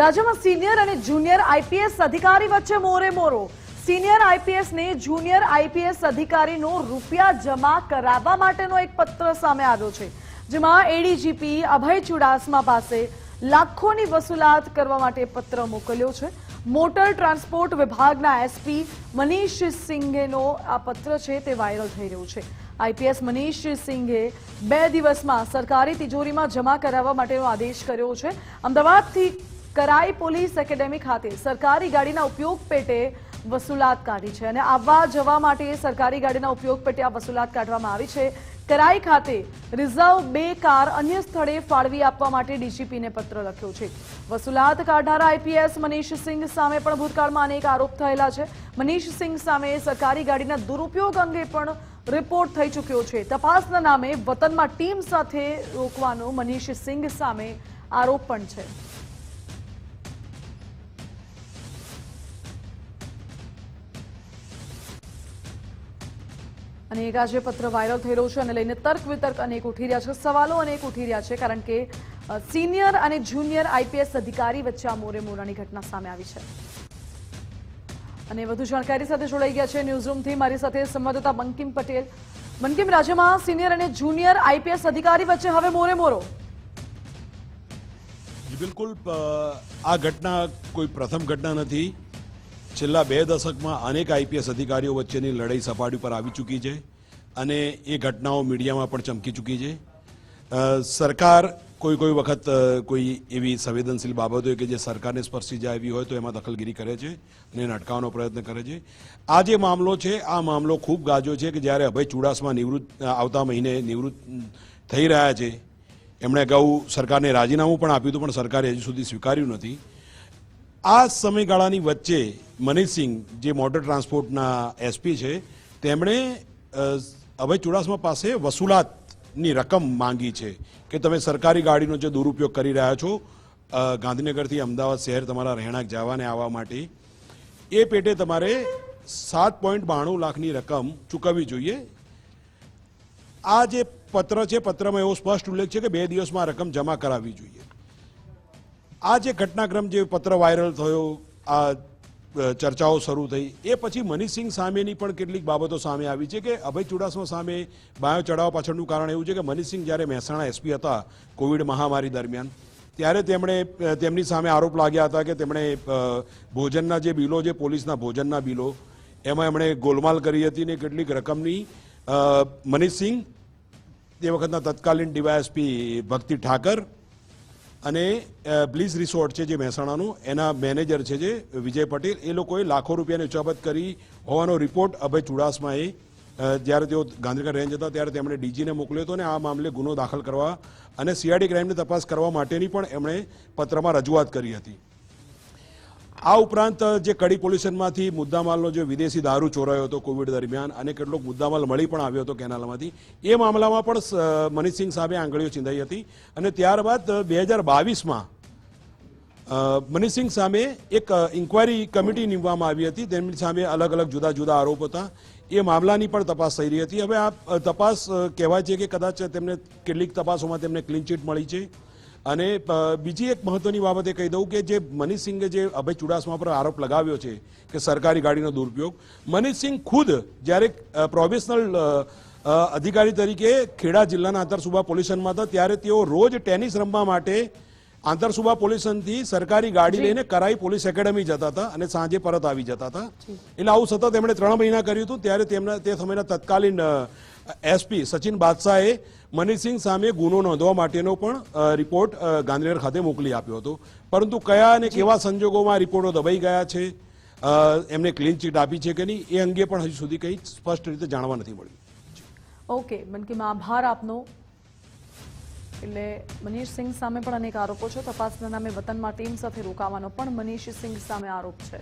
રાજ્યમાં સિનિયર અને junior IPS અધિકારી વચ્ચે મોરે મોરો સિનિયર આઈપીએસ ને જુનિયર આઈપીએસ અધિકારીનો રૂપિયા જમા કરાવવા માટેનો એક પત્ર સામે આવ્યો છે, જેમાં એડીજીપી અભય ચુડાસમા પાસે લાખોની વસૂલાત કરવા માટે પત્ર મોકલ્યો છે. મોટર ટ્રાન્સપોર્ટ વિભાગના એસપી મનીષ સિંઘેનો આ પત્ર છે તે વાયરલ થઈ રહ્યું છે. આઈપીએસ મનીષ સિંઘે બે દિવસમાં સરકારી તિજોરીમાં જમા કરાવવા માટેનો આદેશ કર્યો છે. અમદાવાદથી કરાઈ પોલીસ એકેડેમી ખાતે સરકારી ગાડીના ઉપયોગ પેટે વસૂલાત કાઢી છે અને આવવા જવા માટે સરકારી ગાડીના ઉપયોગ પેટે આ વસૂલાત કાઢવામાં આવી છે. કરાઈ ખાતે રિઝર્વ બે કાર અન્ય સ્થળે ફાળવી આપવા માટે ડીજીપીને પત્ર લખ્યો છે. વસૂલાત કાઢનારા આઈપીએસ મનીષ સિંઘ સામે પણ ભૂતકાળમાં અનેક આરોપ થયેલા છે. મનીષ સિંઘ સામે સરકારી ગાડીના દુરુપયોગ અંગે પણ રિપોર્ટ થઈ ચૂક્યો છે. તપાસના નામે વતનમાં ટીમ સાથે રોકવાનો મનીષ સિંઘ સામે આરોપ પણ છે. અને એક આજે પત્ર વાયરલ રહ્યો છે અને લઈને તર્ક વિતર્ક અનેક ઉઠી રહ્યા છે. સવાલો અનેક ઉઠી રહ્યા છે કારણ કે સિનિયર અને જુનિયર આઈપીએસ અધિકારી વચ્ચે આ મોરે મોરાની ઘટના સામે આવી છે. અને વધુ જાણકારી સાથે જોડાઈ ગયા છે ન્યૂઝરૂમથી મારી સાથે સંવાદદાતા બંકિમ પટેલ. બંકિમ, રાજ્યમાં સિનિયર અને જુનિયર આઈપીએસ અધિકારી વચ્ચે હવે મોરે મોરો. બિલકુલ આ ઘટના કોઈ પ્રથમ ઘટના નથી. છેલ્લા બે દશકમાં અનેક આઈપીએસ અધિકારીઓ વચ્ચેની લડાઈ સપાટી પર આવી ચૂકી છે અને એ ઘટનાઓ મીડિયામાં પણ ચમકી ચૂકી છે. સરકાર કોઈ કોઈ વખત કોઈ એવી સંવેદનશીલ બાબતો કે જે સરકારને સ્પર્શી જાય એવી હોય તો એમાં દખલગીરી કરે છે અને એને અટકાવવાનો પ્રયત્ન કરે છે. આ જે મામલો છે, આ મામલો ખૂબ ગાજો છે કે જ્યારે અભય ચુડાસમા નિવૃત્ત આવતા મહિને નિવૃત્ત થઈ રહ્યા છે, એમણે અગાઉ સરકારને રાજીનામું પણ આપ્યું હતું પણ સરકારે હજુ સુધી સ્વીકાર્યું નથી. આ સમયગાળાની વચ્ચે મનીષસિંહ જે મોટર ટ્રાન્સપોર્ટના એસપી છે, તેમણે અભય ચુડાસમા પાસે વસૂલાતની રકમ માંગી છે કે તમે સરકારી ગાડીનો જે દુરુપયોગ કરી રહ્યા છો ગાંધીનગરથી અમદાવાદ શહેર તમારા રહેણાંક જવાને આવવા માટે, એ પેટે તમારે સાત પોઈન્ટ બાણું લાખની રકમ ચૂકવવી જોઈએ. આ જે પત્ર છે, પત્રમાં એવો સ્પષ્ટ ઉલ્લેખ છે કે બે દિવસમાં રકમ જમા કરાવવી જોઈએ. આ જે ઘટનાક્રમ જે પત્ર વાયરલ થયો, આ ચર્ચાઓ શરૂ થઈ, એ પછી મનીષસિંહ સામેની પણ કેટલીક બાબતો સામે આવી છે કે અભય ચુડાસમા સામે બાયો ચડાવવા પાછળનું કારણ એવું છે કે મનીષસિંહ જ્યારે મહેસાણા એસપી હતા કોવિડ મહામારી દરમિયાન, ત્યારે તેમણે તેમની સામે આરોપ લાગ્યા હતા કે તેમણે ભોજનના જે બિલો જે પોલીસના ભોજનના બિલો, એમાં એમણે ગોલમાલ કરી હતી ને કેટલીક રકમની મનીષસિંહ, તે વખતના તત્કાલીન ડીવાયએસપી ભક્તિ ઠાકર અને બ્લીઝ રિસોર્ટ છે જે મહેસાણાનું, એના મેનેજર છે જે વિજય પટેલ, એ લોકોએ લાખો રૂપિયાની ઉચાપત કરી હોવાનો રિપોર્ટ અભય ચુડાસમાએ જ્યારે તેઓ ગાંધીનગર રેન્જ હતા, ત્યારે તેમણે ડીજીને મોકલ્યો હતો અને આ મામલે ગુનો દાખલ કરવા અને સીઆઈડી ક્રાઇમની તપાસ કરવા માટેની પણ એમણે પત્રમાં રજૂઆત કરી હતી. આ ઉપરાંત જે કડી પોલ્યુશનમાંથી મુદ્દામાલનો જે વિદેશી દારૂ ચોરાયો હતો કોવિડ દરમિયાન અને કેટલોક મુદ્દામાલ મળી પણ આવ્યો હતો કેનાલમાંથી, એ મામલામાં પણ મનીષસિંહ સામે આંગળીઓ ચીંધાઈ હતી અને ત્યારબાદ બે હજાર બાવીસમાં મનીષસિંહ સામે એક ઇન્કવાયરી કમિટી નીમવામાં આવી હતી. તેમની સામે અલગ અલગ જુદા જુદા આરોપ હતા. એ મામલાની પણ તપાસ થઈ રહી હતી. હવે આ તપાસ કહેવાય છે કે કદાચ તેમને કેટલીક તપાસોમાં તેમને ક્લીન ચીટ મળી છે. અને બીજી એક મહત્વની બાબત એ કહી દઉં કે જે મનીષસિંહે જે અભય ચુડાસમા પર આરોપ લગાવ્યો છે કે સરકારી ગાડીનો દુરુપયોગ મનીષસિંહ ખુદ જ્યારે પ્રોબેશનલ અધિકારી તરીકે ખેડા જિલ્લાના આંતરસુબા પોલ્યુશનમાં હતા, ત્યારે તેઓ રોજ ટેનિસ રમવા માટે આંતરસુબા પોલ્યુશનથી સરકારી ગાડી લઈને કરાઈ પોલીસ એકેડમી જતા હતા અને સાંજે પરત આવી જતા હતા. એટલે આવું સતત એમણે ત્રણ મહિના કર્યું હતું ત્યારે તેમના તે સમયના તત્કાલીન એસપી સચિન બાદશાહે મનીષસિંહ સામે ગુનો નોંધવા માટેનો પણ રિપોર્ટ ગાંધીનગર ખાતે મોકલી આપ્યો હતો. પરંતુ કયા અને કેવા સંજોગોમાં રિપોર્ટો દબાઈ ગયા છે એમને ક્લીન ચીટ આપી છે કે નહીં એ અંગે પણ હજુ સુધી કંઈ સ્પષ્ટ રીતે જાણવા નથી મળ્યું. ઓકે બંકીમાં આભાર આપનો. એટલે મનીષ સિંઘ સામે પણ અનેક આરોપો છે. તપાસના નામે વતનમાં ટીમ સાથે રોકાવાનો પણ મનીષ સિંઘ સામે આરોપ છે.